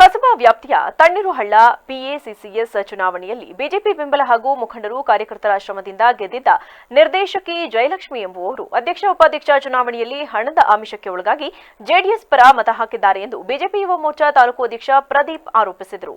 ಕಸಬಾ ವ್ಯಾಪ್ತಿಯ ತಣ್ಣೀರುಹಳ್ಳ ಪಿಎಸಿಸಿಎಸ್ ಚುನಾವಣೆಯಲ್ಲಿ ಬಿಜೆಪಿ ಬೆಂಬಲ ಹಾಗೂ ಮುಖಂಡರು ಕಾರ್ಯಕರ್ತರ ಶ್ರಮದಿಂದ ಗೆದ್ದಿದ್ದ ನಿರ್ದೇಶಕಿ ಜಯಲಕ್ಷ್ಮಿ ಎಂಬುವವರು ಅಧ್ಯಕ್ಷ ಉಪಾಧ್ಯಕ್ಷ ಚುನಾವಣೆಯಲ್ಲಿ ಹಣದ ಆಮಿಷಕ್ಕೆ ಒಳಗಾಗಿ ಜೆಡಿಎಸ್ ಪರ ಮತ ಹಾಕಿದ್ದಾರೆ ಎಂದು ಬಿಜೆಪಿ ಯುವ ಮೋರ್ಚಾ ತಾಲೂಕು ಅಧ್ಯಕ್ಷ ಪ್ರದೀಪ್ ಆರೋಪಿಸಿದರು.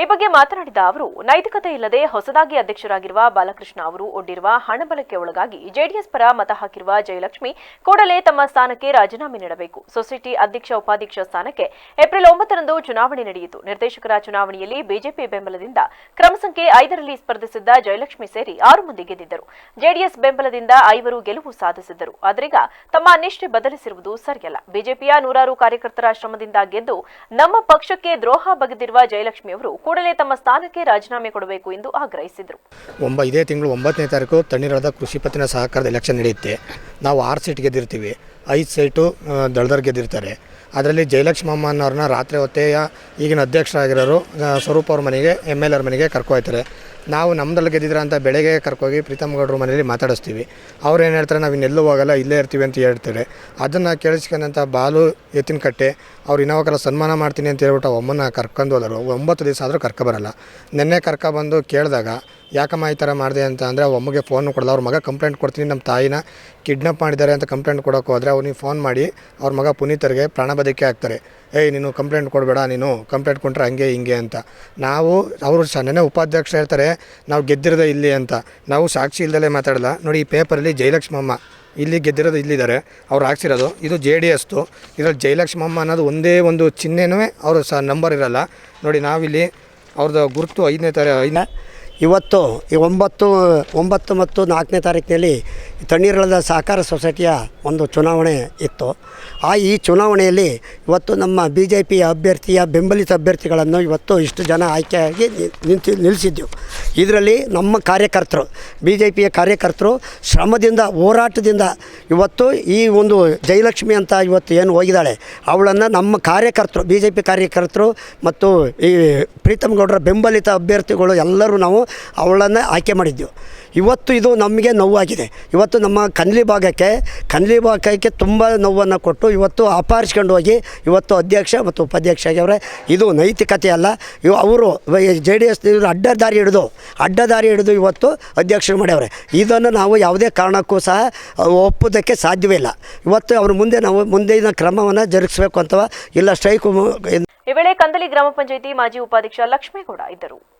ಈ ಬಗ್ಗೆ ಮಾತನಾಡಿದ ಅವರು, ನೈತಿಕತೆ ಇಲ್ಲದೆ ಹೊಸದಾಗಿ ಅಧ್ಯಕ್ಷರಾಗಿರುವ ಬಾಲಕೃಷ್ಣ ಅವರು ಒಡ್ಡಿರುವ ಹಣಬಲಕ್ಕೆ ಒಳಗಾಗಿ ಜೆಡಿಎಸ್ ಪರ ಮತ ಹಾಕಿರುವ ಜಯಲಕ್ಷ್ಮಿ ಕೂಡಲೇ ತಮ್ಮ ಸ್ಥಾನಕ್ಕೆ ರಾಜೀನಾಮೆ ನೀಡಬೇಕು. ಸೊಸೈಟಿ ಅಧ್ಯಕ್ಷ ಉಪಾಧ್ಯಕ್ಷ ಸ್ಥಾನಕ್ಕೆ ಏಪ್ರಿಲ್ ಒಂಬತ್ತರಂದು ಚುನಾವಣೆ ನಡೆಯಿತು. ನಿರ್ದೇಶಕರ ಚುನಾವಣೆಯಲ್ಲಿ ಬಿಜೆಪಿ ಬೆಂಬಲದಿಂದ ಕ್ರಮ ಸಂಖ್ಯೆ ಐದರಲ್ಲಿ ಸ್ಪರ್ಧಿಸಿದ್ದ ಜಯಲಕ್ಷ್ಮಿ ಸೇರಿ ಆರು ಮಂದಿ ಗೆದ್ದಿದ್ದರು. ಜೆಡಿಎಸ್ ಬೆಂಬಲದಿಂದ ಐವರು ಗೆಲುವು ಸಾಧಿಸಿದ್ದರು. ಆದ್ರೀಗ ತಮ್ಮ ನಿಷ್ಠೆ ಬದಲಿಸಿರುವುದು ಸರಿಯಲ್ಲ. ಬಿಜೆಪಿಯ ನೂರಾರು ಕಾರ್ಯಕರ್ತರ ಶ್ರಮದಿಂದ ಗೆದ್ದು ನಮ್ಮ ಪಕ್ಷಕ್ಕೆ ದ್ರೋಹ ಬಗೆದಿರುವ ಜಯಲಕ್ಷ್ಮಿ ಅವರು ಕೂಡಲೇ ತಮ್ಮ ಸ್ಥಾನಕ್ಕೆ ರಾಜೀನಾಮೆ ಕೊಡಬೇಕು ಎಂದು ಆಗ್ರಹಿಸಿದರು. ಒಂಬ, ಇದೇ ತಿಂಗಳು ಒಂಬತ್ತನೇ ತಾರೀಕು ತಣ್ಣೀರಾದ ಕೃಷಿ ಪತ್ತಿನ ಸಹಕಾರದ ಎಲೆಕ್ಷನ್ ನಡೆಯುತ್ತೆ. ನಾವು ಆರು ಸೀಟ್ ಗೆದ್ದಿರ್ತೀವಿ. ಐದು ಸೀಟು ದಳದರ್ ಗೆದ್ದಿರ್ತಾರೆ. ಅದರಲ್ಲಿ ಜಯಲಕ್ಷ್ಮಮ್ಮ ಅನ್ನೋರನ್ನ ರಾತ್ರಿ ಹೊತ್ತೆಯ ಈಗಿನ ಅಧ್ಯಕ್ಷರಾಗಿರೋರು ಸ್ವರೂಪ ಅವ್ರ ಮನೆಗೆ ಎಂ ಎಲ್ ಮನೆಗೆ ಕರ್ಕೊಯ್ತಾರೆ ನಾವು ನಮ್ಮದ್ರಲ್ಲಿ ಗೆದ್ದಿದ್ರೆ ಅಂತ ಬೆಳಗ್ಗೆ ಕರ್ಕೋಗಿ ಪ್ರೀತಮ್ ಗೌಡ್ರ ಮನೇಲಿ ಮಾತಾಡಿಸ್ತೀವಿ. ಅವ್ರು ಏನು ಹೇಳ್ತಾರೆ, ನಾವು ಇನ್ನೆಲ್ಲೂ ಹೋಗಲ್ಲ, ಇಲ್ಲೇ ಇರ್ತೀವಿ ಅಂತ ಹೇಳ್ತಾರೆ. ಅದನ್ನು ಕೇಳಿಸ್ಕೊಂಡಂಥ ಬಾಲು ಎತ್ತಿನ ಕಟ್ಟೆ, ಅವ್ರು ಇನ್ನೋಕರ ಸನ್ಮಾನ ಮಾಡ್ತೀನಿ ಅಂತ ಹೇಳ್ಬಿಟ್ಟು ಅಮ್ಮನ ಕರ್ಕೊಂಡು ಹೋದರು. ಒಂಬತ್ತು ದಿವಸ ಆದರೂ ಕರ್ಕೊಬರಲ್ಲ ನಿನ್ನೆ ಕರ್ಕೊಬಂದು ಕೇಳಿದಾಗ, ಯಾಕಮ್ಮ ಈ ಥರ ಮಾಡಿದೆ ಅಂತ ಅಂದರೆ ಅಮ್ಮಗೆ ಫೋನ್ ಕೊಡಲ್ಲ, ಅವ್ರ ಮಗ ಕಂಪ್ಲೇಂಟ್ ಕೊಡ್ತೀನಿ ನಮ್ಮ ತಾಯಿನ ಕಿಡ್ನಾಪ್ ಮಾಡಿದ್ದಾರೆ ಅಂತ ಕಂಪ್ಲೇಂಟ್ ಕೊಡೋಕೆ ಹೋದರೆ ಅವ್ನಿಗೆ ಫೋನ್ ಮಾಡಿ, ಅವ್ರ ಮಗ ಪುನೀತರಿಗೆ ಪ್ರಾಣ ಆಗ್ತಾರೆ. ಏಯ್, ನೀನು ಕಂಪ್ಲೇಂಟ್ ಕೊಡಬೇಡ, ನೀನು ಕಂಪ್ಲೇಂಟ್ ಕೊಟ್ಟರೆ ಹಂಗೆ ಹಿಂಗೆ ಅಂತ. ನಾವು, ಅವರು ಸಣ್ಣನೇ ಉಪಾಧ್ಯಕ್ಷ ಹೇಳ್ತಾರೆ ನಾವು ಗೆದ್ದಿರೋದೇ ಇಲ್ಲಿ ಅಂತ. ನಾವು ಸಾಕ್ಷಿ ಇಲ್ದಲೇ ಮಾತಾಡಲ್ಲ. ನೋಡಿ, ಈ ಪೇಪರಲ್ಲಿ ಜಯಲಕ್ಷ್ಮಮ್ಮ ಇಲ್ಲಿ ಗೆದ್ದಿರೋದು ಇಲ್ಲಿದ್ದಾರೆ. ಅವ್ರು ಹಾಕ್ಸಿರೋದು. ಇದು ಜೆ ಡಿ ಎಸ್ದು. ಇದರಲ್ಲಿ ಜಯಲಕ್ಷ್ಮಮ್ಮ ಅನ್ನೋದು ಒಂದೇ ಒಂದು ಚಿಹ್ನೆನೂ ಅವರು ಸಹ ನಂಬರ್ ಇರಲ್ಲ. ನೋಡಿ, ನಾವಿಲ್ಲಿ ಅವ್ರದ್ದು ಗುರುತು ಐದನೇ ತರ ಐದನೇ ಇವತ್ತು, ಈ ಒಂಬತ್ತು ಒಂಬತ್ತು ಮತ್ತು ನಾಲ್ಕನೇ ತಾರೀಕಿನಲ್ಲಿ ತಣ್ಣೀರಳದ ಸಹಕಾರ ಸೊಸೈಟಿಯ ಒಂದು ಚುನಾವಣೆ ಇತ್ತು. ಆ ಈ ಚುನಾವಣೆಯಲ್ಲಿ ಇವತ್ತು ನಮ್ಮ ಬಿ ಜೆ ಪಿಯ ಅಭ್ಯರ್ಥಿಯ ಬೆಂಬಲಿತ ಅಭ್ಯರ್ಥಿಗಳನ್ನು ಇವತ್ತು ಇಷ್ಟು ಜನ ಆಯ್ಕೆಯಾಗಿ ನಿಂತು, ನಿಲ್ಲಿಸಿದ್ದೆವು. ಇದರಲ್ಲಿ ನಮ್ಮ ಕಾರ್ಯಕರ್ತರು ಬಿ ಜೆ ಪಿಯ ಕಾರ್ಯಕರ್ತರು ಶ್ರಮದಿಂದ, ಹೋರಾಟದಿಂದ ಇವತ್ತು ಈ ಒಂದು ಜಯಲಕ್ಷ್ಮಿ ಅಂತ ಇವತ್ತು ಏನು ಹೋಗಿದ್ದಾಳೆ, ಅವಳನ್ನು ನಮ್ಮ ಕಾರ್ಯಕರ್ತರು ಬಿ ಜೆ ಪಿ ಕಾರ್ಯಕರ್ತರು ಮತ್ತು ಈ ಪ್ರೀತಮ್ ಗೌಡರ ಬೆಂಬಲಿತ ಅಭ್ಯರ್ಥಿಗಳು ಎಲ್ಲರೂ ನಾವು ಅವಳನ್ನು ಆಯ್ಕೆ ಮಾಡಿದ್ದೆವು ಇವತ್ತು ಇದು ನಮಗೆ ನೋವಾಗಿದೆ. ಇವತ್ತು ನಮ್ಮ ಕನ್ಲಿ ಭಾಗಕ್ಕೆ ಕನ್ಲಿ ಭಾಗಕ್ಕೆ ತುಂಬ ನೋವನ್ನು ಕೊಟ್ಟು ಇವತ್ತು ಅಪಹರಿಸ್ಕೊಂಡು ಹೋಗಿ ಇವತ್ತು ಅಧ್ಯಕ್ಷ ಮತ್ತು ಉಪಾಧ್ಯಕ್ಷ ಆಗ್ಯವ್ರೆ ಇದು ನೈತಿಕತೆ ಅಲ್ಲ. ಇವು ಅವರು ಜೆ ಡಿ ಎಸ್ ಅಡ್ಡ ದಾರಿ ಹಿಡಿದು, ಅಡ್ಡದಾರಿ ಹಿಡಿದು ಇವತ್ತು ಅಧ್ಯಕ್ಷರು ಮಾಡ್ಯವ್ರೆ. ಇದನ್ನು ನಾವು ಯಾವುದೇ ಕಾರಣಕ್ಕೂ ಸಹ ಒಪ್ಪೋದಕ್ಕೆ ಸಾಧ್ಯವೇ ಇಲ್ಲ. ಇವತ್ತು ಅವ್ರ ಮುಂದೆ ನಾವು ಮುಂದಿನ ಕ್ರಮವನ್ನು ಜರುಗಿಸಬೇಕು ಅಥವಾ ಇಲ್ಲ, ಸ್ಟ್ರೈಕ್ ಈ ವೇಳೆ ಕಂದಲಿ ಗ್ರಾಮ ಪಂಚಾಯಿತಿ ಮಾಜಿ ಉಪಾಧ್ಯಕ್ಷ ಲಕ್ಷ್ಮೇಗೌಡ ಇದ್ದರು.